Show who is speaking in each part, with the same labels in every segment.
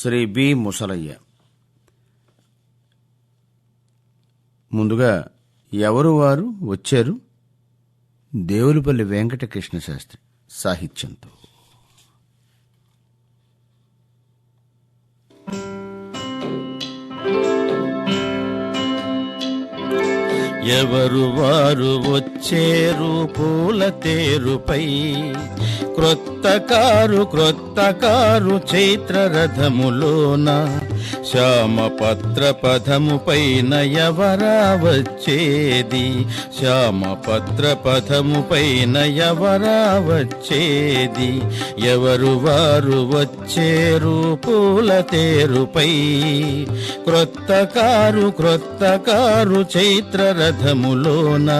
Speaker 1: Shri B. Musalayya. ముందుగా ఎవరు వారు వచ్చారు? దేవులపల్లి వెంకటకృష్ణ శాస్త్రి సాహిత్యంతో. ఎవరు వారు వచ్చేరు పూల తేరుపై? క్రొత్త కారు క్రొత్త కారు చైత్ర రథములోన శ్యామ పత్ర పథము పైన ఎవరా వచ్చేది శ్యామ పత్ర పథము పైన ఎవరా వచ్చేది ఎవరు వారు వచ్చేరు పూల తేరుపై. క్రొత్త కారు క్రొత్త కారు చైత్ర రథములోన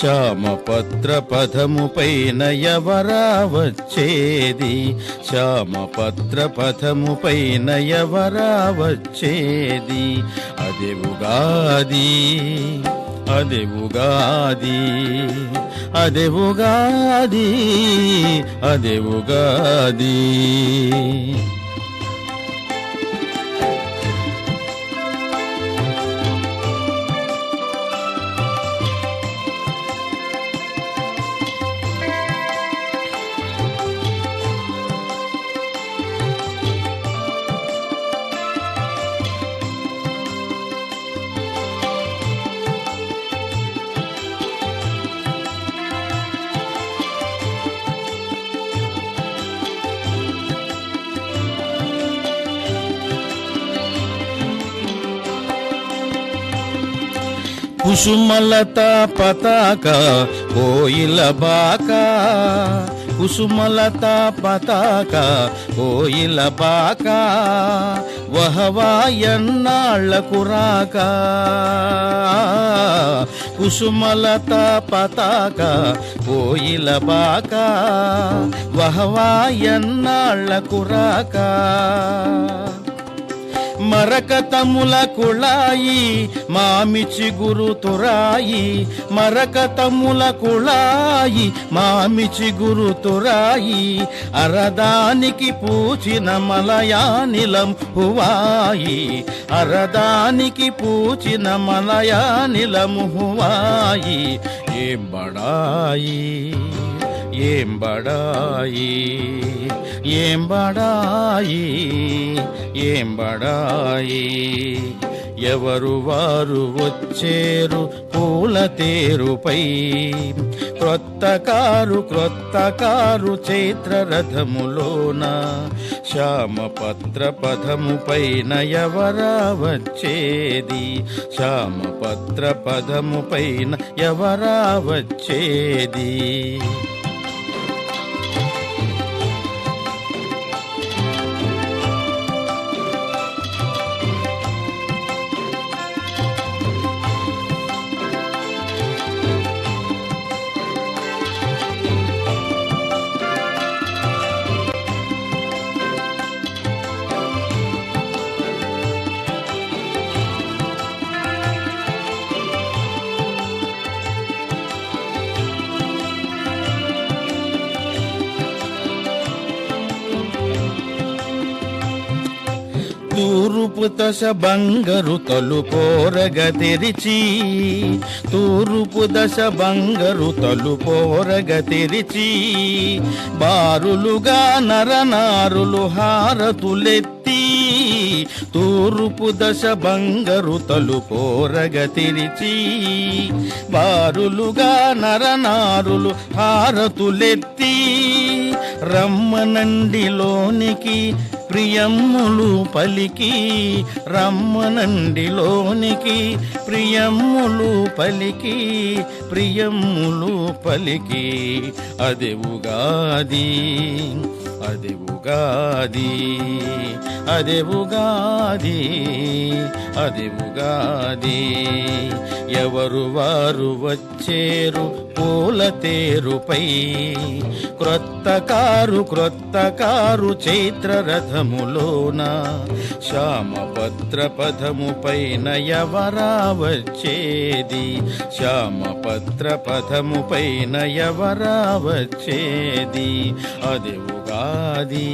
Speaker 1: శ్యామ పత్ర పథము పైన ఎవరా వచ్చేది శ్యామ పత్ర పథము పైన ఎవరా వచ్చేది. అదే ఉగాది అదే ఉగాది అదే ఉగాది అదే ఉగాది. కుసుమలత పతాక కోయిల బాక. కుసుమలత పతాక కోయిల బాక. వహవాయన్నాళ్ళకు రాక. కుసుమలత పతాక కోయిల బాక. వహవాయన్నాళ్ళకు రాక. మరకతముల కుళాయి మామిచి గురు తురాయి మరకతముల కుళాయి మామిచి గురు తురాయి అరదానికి పూచిన మలయానిలం హువాయి అరదానికి పూచిన మలయానిలం హువాయి ఏ బడాయి? ఏం బడాయి ఏం బడాయి ఏం బడాయి ఎవరు వారు వచ్చేరు పూల తేరుపై క్రొత్త కారు క్రొత్త కారు చైత్ర రథములోన శ్యామ పత్ర పథము పైన ఎవరా వచ్చేది? శ్యామ పత్ర పదము పైన ఎవరా వచ్చేది? తూరుపు దశ బంగరు తలుపోరగ తెరిచి తూరుపు దశ బంగరు తలుపోరగ తెరిచి బారులుగా నరనారులు హారతులెత్తి తూరుపు దశ బంగరు తలుపోరగ తెరిచి బారులుగా నరనారులు హారతులెత్తి రమ్మనండిలోనికి ప్రియమ్ములు పలికి రమ్మనండిలోనికి ప్రియమ్ములు పలికి ప్రియమ్ములు పలికి అది ఉగాది అది ఉగాది అది ఉగాది అది ఉగాది. ఎవరు వారు వచ్చేరు పూల తేరుపై. క్రొత్త కారు క్రొత్త కారు చైత్ర రథములోన. శ్యామపత్ర భద్ర పదము పైన ఎవరా వచ్చేది? శ్యామపత్ర భద్ర పైన ఎవరా వచ్చేది? అది ఉగాది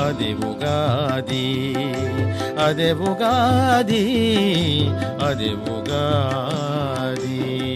Speaker 1: అది ఉగాది అదే ఉగాది అది ఉగాది.